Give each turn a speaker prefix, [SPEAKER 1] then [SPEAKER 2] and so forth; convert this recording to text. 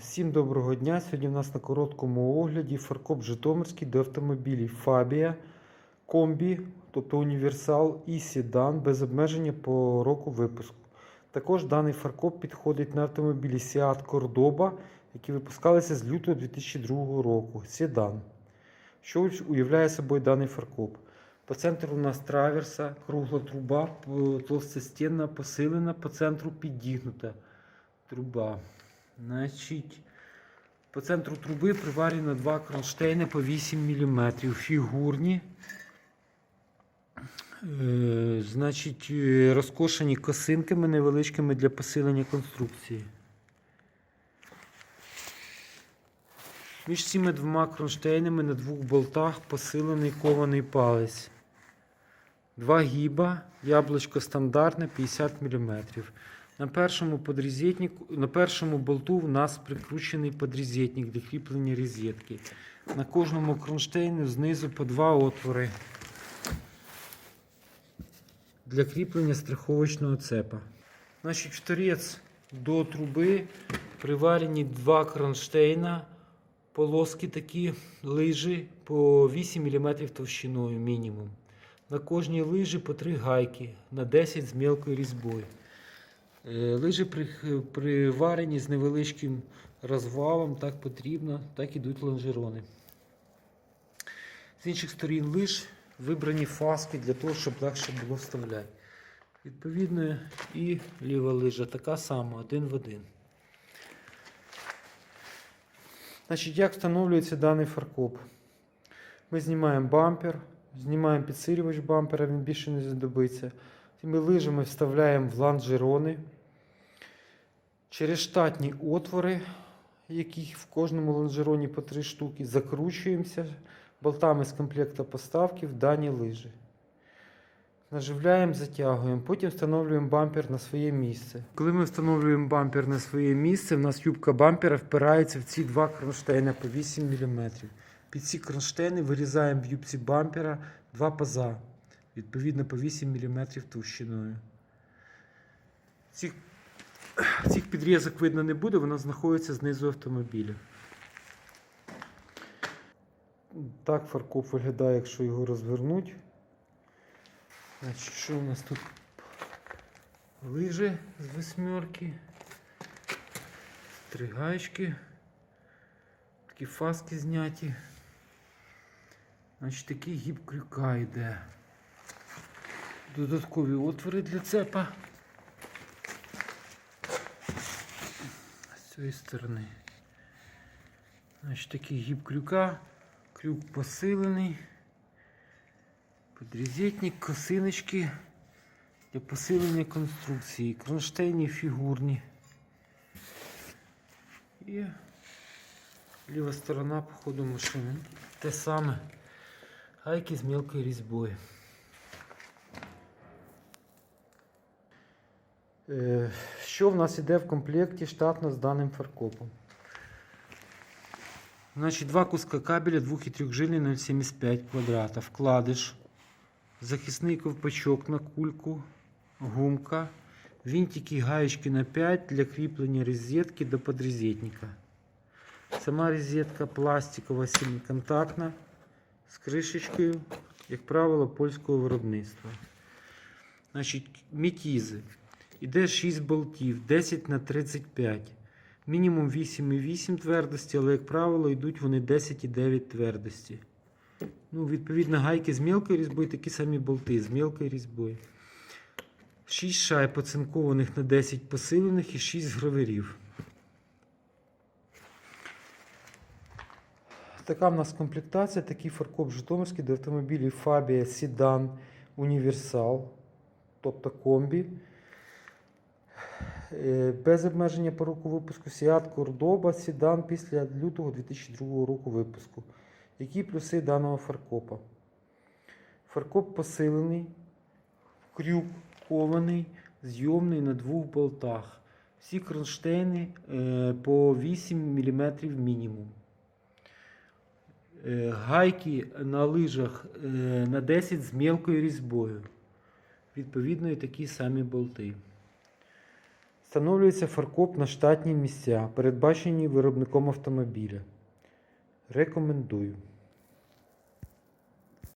[SPEAKER 1] Всім доброго дня. Сьогодні в нас на короткому огляді фаркоп Житомирський до автомобілів Фабія, Комбі, тобто універсал і Седан без обмеження по року випуску. Також даний фаркоп підходить на автомобілі Seat Cordoba, які випускалися з лютого 2002 року. Седан. Що уявляє собою даний фаркоп? По центру у нас траверса, кругла труба, толстостінна, посилена, по центру підігнута труба. Значить, по центру труби приварено два кронштейни по 8 мм фігурні. Е, значить, е, розкошені косинками невеличкими для посилення конструкції. Між цими двома кронштейнами на двох болтах посилений кований палець. Два гіба, яблучко стандартне 50 мм. На першому на першому болту в нас прикручений подрізетник для кріплення розетки. На кожному кронштейну знизу по два отвори для кріплення страховочного цепа. Значить, в торець до труби приварені два кронштейна, полоски такі лижі по 8 мм товщиною мінімум. На кожній лижі по 3 гайки на 10 з мілкою різьбою. Е, Лижі при- приварені з невеличким розвалом, так потрібно, так ідуть лонжерони. З інших сторін лиж вибрані фаски для того, щоб легше було вставляти. Відповідно, і ліва лижа така сама, один в один. Значить, як встановлюється даний фаркоп? Ми знімаємо бампер, знімаємо підсилювач бампера, він більше не знадобиться. Цими лижами вставляємо в лонжерони. Через штатні отвори, яких в кожному лонжероні по три штуки, закручуємося болтами з комплекта поставки в дані лижі. Наживляємо, затягуємо, потім встановлюємо бампер на своє місце. Коли ми встановлюємо бампер на своє місце, в нас юбка бампера впирається в ці два кронштейни по 8 мм. Під ці кронштейни вирізаємо в юбці бампера два паза, відповідно по 8 мм товщиною. Цих, цих підрізок видно не буде, вона знаходиться знизу автомобіля. Так фаркоп виглядає, якщо його розвернуть. Значить, що у нас тут? Лижи з восьмерки, три такі фаски зняті. Значить, такий гіб крюка йде. Додаткові отвори для цепа. Цієї сторони. Значить, такий гіб крюка, крюк посилений. Подрізетник, косиночки для посилення конструкції, кронштейні фігурні. І ліва сторона по ходу машини. Те саме. Гайки з мілкою різьбою. Е, Що в нас іде в комплекті штатно з даним фаркопом? Значить, два куска кабеля 2 і 3 жилі 0,75 квадрата. Вкладиш, захисний ковпачок на кульку, гумка, винтики, гаєчки на 5 для кріплення розетки до подрозетника. Сама розетка пластикова сильноконтактна з кришечкою, як правило, польського виробництва. Значить, мітізи. Іде 6 болтів, 10 на 35. Мінімум 8,8 твердості, але, як правило, йдуть вони 10,9 твердості. Ну, відповідно, гайки з мілкою різьбою, такі самі болти з мілкою різьбою. 6 шайб оцинкованих на 10 посилених і 6 граверів. Така в нас комплектація, такий фаркоп Житомирський до автомобілів Фабія, Седан, Універсал, тобто комбі. Е, Без обмеження по року випуску Seat Cordoba Седан після лютого 2002 року випуску. Які плюси даного фаркопа? Фаркоп посилений, крюк кований, зйомний на двох болтах. Всі кронштейни е, по 8 мм мінімум. Е, Гайки на лижах на 10 з мілкою різьбою. Відповідно, і такі самі болти. Встановлюється фаркоп на штатні місця, передбачені виробником автомобіля. Рекомендую.